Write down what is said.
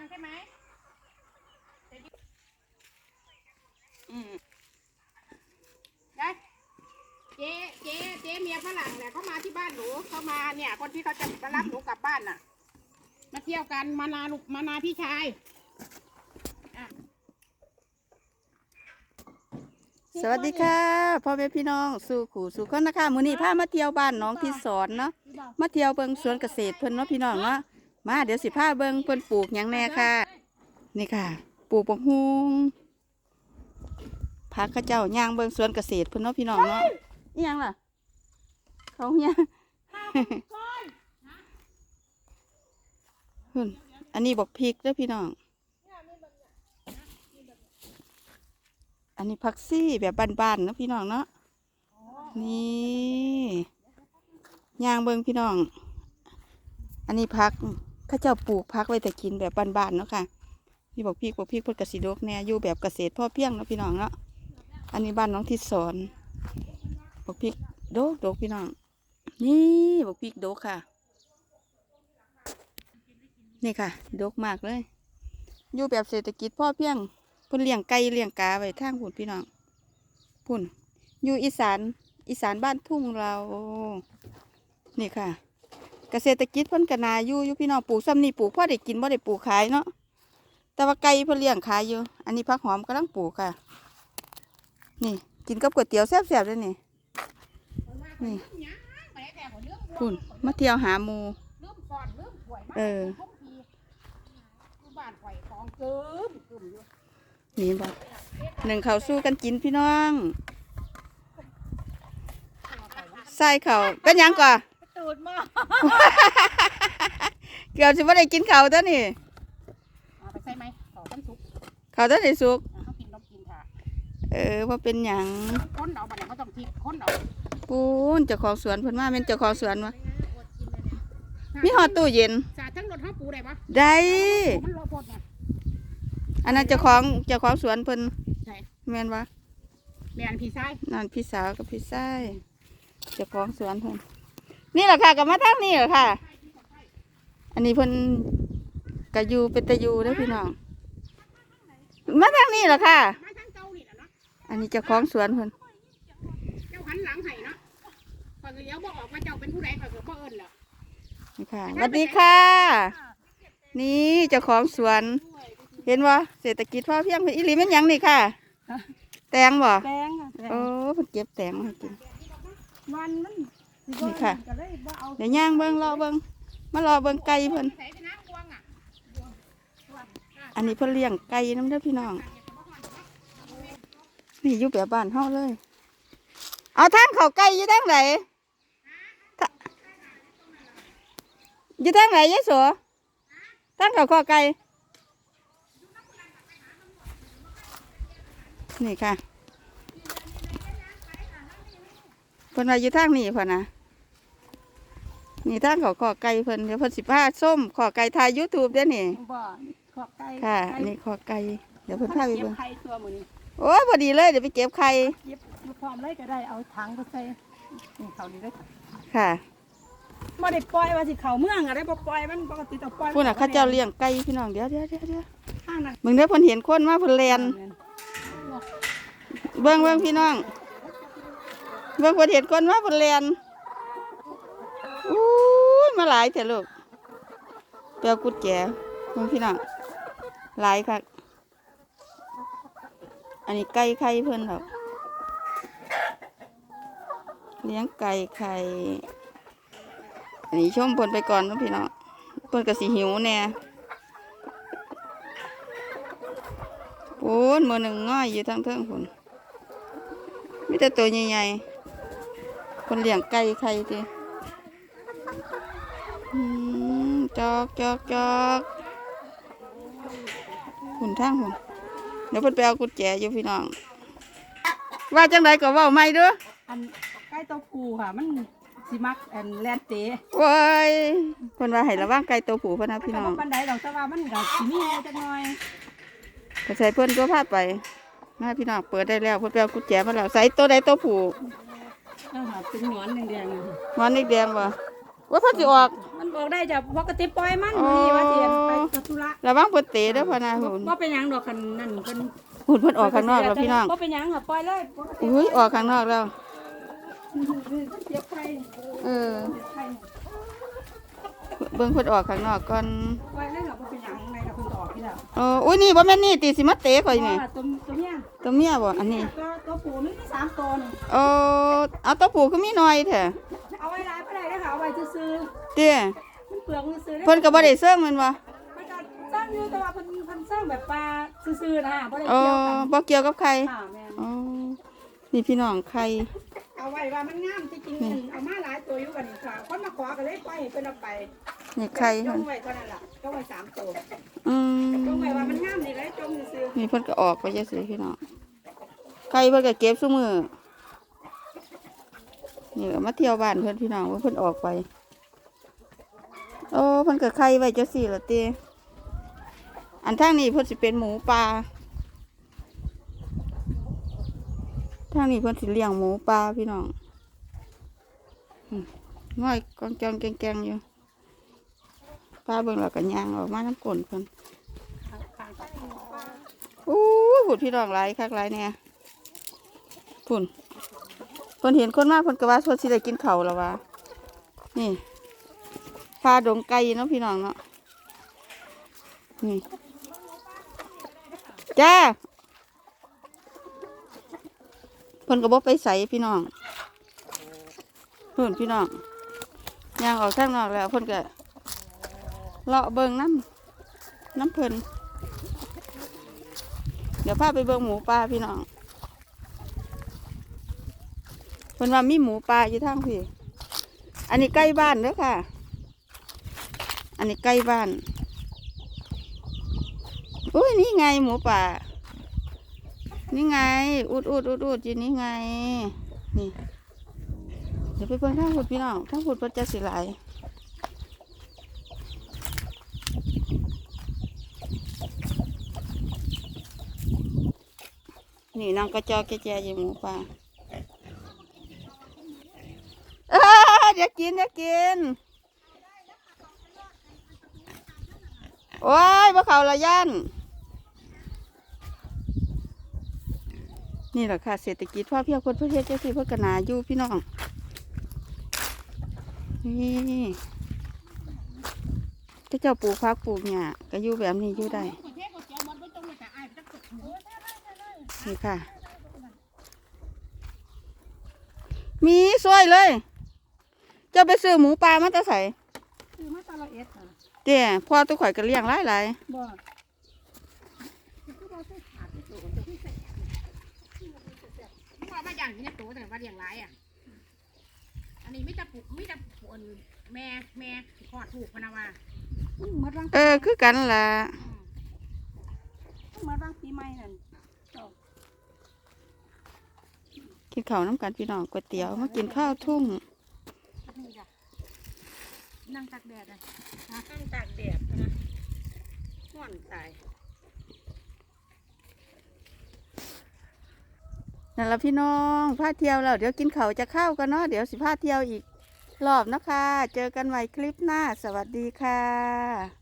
งใช่ไหมอืมได้เจ๊เจ๊เจ๊เมียฝรั่งเนี่ยเขามาที่บ้านหนูเขามาเนี่ย คนที่เขาจะมารับหนูกลับบ้านน่ะ มาเที่ยวกันมานาลูกมานาพี่ชายอะสวัสดีค่ะพ่อแม่พี่น้องสู่ขู่สู่คนนะคะมื้อนี้พามาเที่ยวบ้านน้องที่สอนเนาะมาเที่ยวเบิ่งสวนเกษตรเพิ่นเนาะพี่น้องเนาะ มาเดี๋ยวสิพาเบิ่งเพิ่นปลูกหยังแน่ค่ะ นี่ค่ะ ปลูกบักฮุงพักข้าเจ้าย่างเบิ่งสวนเกษตรเพิ่นเนาะพี่น้องเนาะอีหยังล่ะ เขาเนี่ยเพิ่นอันนี้บอกพริกเด้อพี่น้อง อันนี้ผักซี่แบบบ้านๆเนาะพี่น้องเนาะ นี่ย่างเบิงพี่น้อง อันนี้พักเข้าเจ้าปลูกพักไว้แต่กินแบบบ้านๆเนาะค่ะนี่บอกพี่บอกพี่พูดกระสิดกแน่อยู่แบบเกษตรพ่อเพียงเนาะพี่น้องเนาะอันนี้บ้านน้องที่สอนบอกพี่โดกโดกพี่น้อง นี่บอกพี่โดกค่ะ นี่ค่ะโดกมากเลย อยู่แบบเศรษฐกิจพ่อเพียงพิ่นเลี้ยงไก่เลี้ยงกาไว้ทางพุ่นพี่น้องพุ่นอยู่อีสานอีสานบ้านทุ่งเรา นี่ค่ะ เกษตรกิจเพิ่นกนาอยู่อยู่พี่น้องปลูกซ้ำนี่ปลูกพ่อได้กินบ่ได้ปลูกขายเนาะแต่ว่าไก่เพิ่นเลี้ยงขายอยู่ อันนี้ผักหอมกำลังปลูกค่ะ นี่กินกับก๋วยเตี๋ยวแซ่บๆเลยนี่นี่ไปแต่หัวเรื่องวัวพุ่นมาเที่ยวหาหมูเริ่มก่อนี่บอกหนึ่งเขาสู้กันกินพี่น้องใส่เขาเป็นยังก่อตู ดหม้อเกือบสิบ่ได้กินข้าวตัวนี่เอาไปใส่ไหมขอต้นสุกข้าวตัวนี้สุกอะเขากินนมกินค่ะเออว่าเป็นหยังค้นเอาบัดนี้เขาต้องทิ้งค้นเอาปูนเจ้าของสวนเพิ่นว่าเป็นเจ้าของสวนวะมีหอดตู้เย็นสาดทั้งรถห้าปูได้ปะได้มันรอพดไงอันนั้นเจ้าของเจ้าของสวนเพิ่นใช่แม่นวะแม่นพี่ชายนั่นพี่สาวกับพี่ชายเจ้าของสวนเพิ่น นี่แหละค่ะก็มาทางนี้แหละค่ะ อันนี้เพิ่นก็อยู่เป็นตะอยู่เด้อพี่น้อง มาทางนี้แหละค่ะมาทั้งเจ้านี่แหละเนาะอันนี้เจ้าของสวนเพิ่นเจ้าหันหลังให้เนาะพอเลี้ยวบอกออกว่าเจ้าเป็นผู้ใดก็คือพ่อเอิญเหรอนี่ค่ะสวัสดีค่ะ นี่เจ้าของสวน เห็นว่าเศรษฐกิจพอเพียงเพิ่นอีหลีแม่นหยังนี่ค่ะ แตงบ่แตงอะแตงโอ้เพิ่นเก็บแตงมาให้กิน วันมันสิ นี่ค่ะก็เลยบ่เอาเดี๋ยวย่างเบิ่งรอเบิ่งมารอเบิ่งไก่เพิ่นใส่ไปน้ำกวางอะอันนี้เพิ่นเลี้ยงไก่น้ำเด้อพี่น้อง นี่อยู่แบบบ้านเฮาเลย เอาทางเขาไก่อยู่ทางไหนทะอยู่ทางไหนยายสัวทางเขาคอไก่นี่ค่ะเพิ่นว่าอยู่ทางนี้พ่นนะ นี่ทางเขาคอไก่เพิ่นเดี๋ยวเพิ่นสิพาส้มขอไก่ทายยูทูบเด้อนี่ บ่ขอไก่ค่ะ ไก่นี่ขอไก่เดี๋ยวเพิ่นพาไปเก็บเบิ่งไข่ตัวมื้อนี้โอ้ยพอดีเลยเดี๋ยวไปเก็บไข่เก็บพร้อมเลยก็ได้เอาถังไปใส่นี่เขานี่เลยค่ะค่ะบ่ได้ปล่อยว่าสิเข้าเมืองอะได้บ่ปล่อยมันปกติต้องปล่อยพูดน่ะเข้าเจ้าเลี้ยงไก่พี่น้องเดี๋ยวเดี๋ยวเดี๋ยวเดี๋ยวข้างนั้นมึงได้อเพิ่นเห็นคนมาเพิ่นแลนเบิ่งเบิ่งพี่น้องเบิ่งเพิ่นเห็นคนมาเพิ่นแลนอู้ย มาหลายเถอะลูกเปียวกุดแจเบิ่งพี่น้องหลายคักอันนี้ไก่ไข่เพิ่นดอกเลี้ยงไก่ไข่อันนี้ชมเพิ่นไปก่อนนะพี่น้องเพิ่นก็สิหิวแน่โอ้นมือหนึ่งง่อยอยู่ทางเทิงพุ่นมีแต่ตัวใหญ่ๆคนเลี้ยงไก่ไข่ติอืม จอกจอกจอกหุ่นทางหุ่นเดี๋ยวเพิ่นไปเอากุญแจอยู่พี่น้อง ว่าจังไดก็เว้าไม่เด้ออันไก่ตัวผู้ค่ะ มันสิมักอันแลนเตะโว้ยเพิ่นว่าให้ระวังไก่ตัวผู้พะนะพี่น้องแต่ว่าปานใดดอกแต่ว่ามันก็สิมีแหน่จักหน่อยก็ใส่เพื่อนตัวพาไปมาพี่น้องเปิดได้แล้วเพื่อนไปเอากุญแจมาแล้วใส่ตัวใดตัวผู้เออค่ะเป็นหนอนแดงๆอะค่ะมันนี่แดงบ่ว่าเพิ่นสิออก มันบอกได้จ้ะปกติปล่อยมันอ๋อ นี่ว่าสิไปธุระระวังเพิ่นเตะเด้อพ่อนาหุ่นบ่เป็นหยังดอกคันนั่นเพิ่นหุ่นเพิ่นออกข้างนอกแล้วพี่น้องบ่เป็นหยังค่ะปล่อยเลยบ่เป็นอุ้ยออกข้างนอกแล้วเสียบไข่เออเสียบไข่เบิ่งเพิ่นออกข้างนอกก่อนปล่อยเลยค่ะบ่เป็นหยังในกับเพิ่นก็ออกที่แล้วเอออุ้ยนี่บ่แม่นนี่ติสิมาเตะข่อยนี่ว่าตัวตัวเมียตัวเมียบ่อันนี้ ตัวตัวผู้มันมีสามตัวนี่เออเอาตัวผู้คือมีน้อยแท้ เตี้ยๆมันเปลืองซื่อๆด้อเพิ่นก็บ่ได้เซิงแม่นบ่มันก็สร้างอยู่แต่ว่าเพิ่นเพิ่นสร้างแบบปลาซื่อๆนะบ่ได้เอเกี่ยวอกันบ่เกี่ยวกับใครค่ะแม่นอ๋อนี่พี่น้องใคร เอาไว้ว่ามันงามจริงๆมันเอามาหลายตัวอยู่กันนี่ค่ะคนมาขอก็เลยปล่อยให้เพิ่นเอาไปนี่ใครจเพิ่นงไว้เท่านั้นล่ะจงไว้สามตัวอืมจงไว้ว่ามันงามนี่เลยจงซื่อนี่เพิ่นก็ออกไปจังซี่พี่น้องใครเพิ่นก็เก็บซุมือนี่ก็มาเที่ยวบ้านเพิ่นพี่น้องว่าเพิ่นออกไป โอ้เพิ่นก็ไข่ไว้จังซี่ล่ะติอันทางนี้เพิ่นสิเป็นหมูป่าทางนี้เพิ่นสิเลี้ยงหมูป่าพี่น้องอืมน้อยกองจองแกงๆอยู่ป้าเบิ่งแล้วก็ย่างออกมาน้ำกลนเพิ่นอู้หุ่นพี่น้องหลายคักหลายเนี่ยพุ่นเพิ่นเห็นคนมากเพิ่นก็ว่าเพิ่นสิได้กินข้าวแล้ววะนี่ พาดงไก่เนาะพี่น้องเนาะนี่จ้าเพิ่นก็บ่ไปใส่พี่น้องพุ่นพี่น้องยางออกทางนอกแล้วเพิ่นก็เลาะเบิ่งน้ำน้ำเพิ่นเดี๋ยวพาไปเบิ่งหมูป่าพี่น้องเพิ่นว่ามีหมูป่าอยู่ทางพี่ อันนี้ใกล้บ้านเด้อค่ะ อันนี้ใกล้บ้านอุ้ยนี่ไงหมูป่า นี่ไง อุดอุดอุดอุดอยู่นี่ไง นี่ เดี๋ยวไปเบิ่งทางพุดพี่น้องทางพุดเพิ่นจะสิไหลายนี่นางกระจอกแกแจอยู่หมูป่าอ้อเดี๋ยวกินเดี๋ยวกิน โอ้ยบ่เขาละยันนี่แหละค่ะเศรษฐกิจพ่อเพียงคนประเทศเจ้าสิเพื่อกนาอยู่พี่น้อง นี่ถ้าเจ้าปลูกพักปลูกเนี่ยก็อยู่แบบนี้อยู่ได้ประเทศก็เจียวหมดบ่ต้องไปแต่อ้ายจักตึกนี่ค่ะ มีสวยเลยเจ้าไปซื้อหมูปลามาจะใส่คือมาตลอดเอ็ดค่ะ เจ้พ่อตัวข่อยก็เลี้ยงหลายหลายบ่ว่าว่าอย่างนี้ตัวแต่ว่าอย่างไรอะ อันนี้ไม่จะปลูกไม่จะปลูกแม่แม่ขอดถูกพะนะว่ามันหมดวางๆเออคือกันล่ะมันหมดวางปีใหม่นั่นกินข้าวน้ำกันพี่น้องก๋วยเตี๋ยวมากินข้าวทุ่งนี่จ้ะ นั่งตากแดดอะตั้งตากแดดนะห่อนตายนั่นละพี่น้องพาเที่ยวแล้วเดี๋ยวกินข้าวจะเข้าวกันเนาะเดี๋ยวสิพาเที่ยวอีกรอบนะคะ เจอกันใหม่คลิปหน้า สวัสดีค่ะ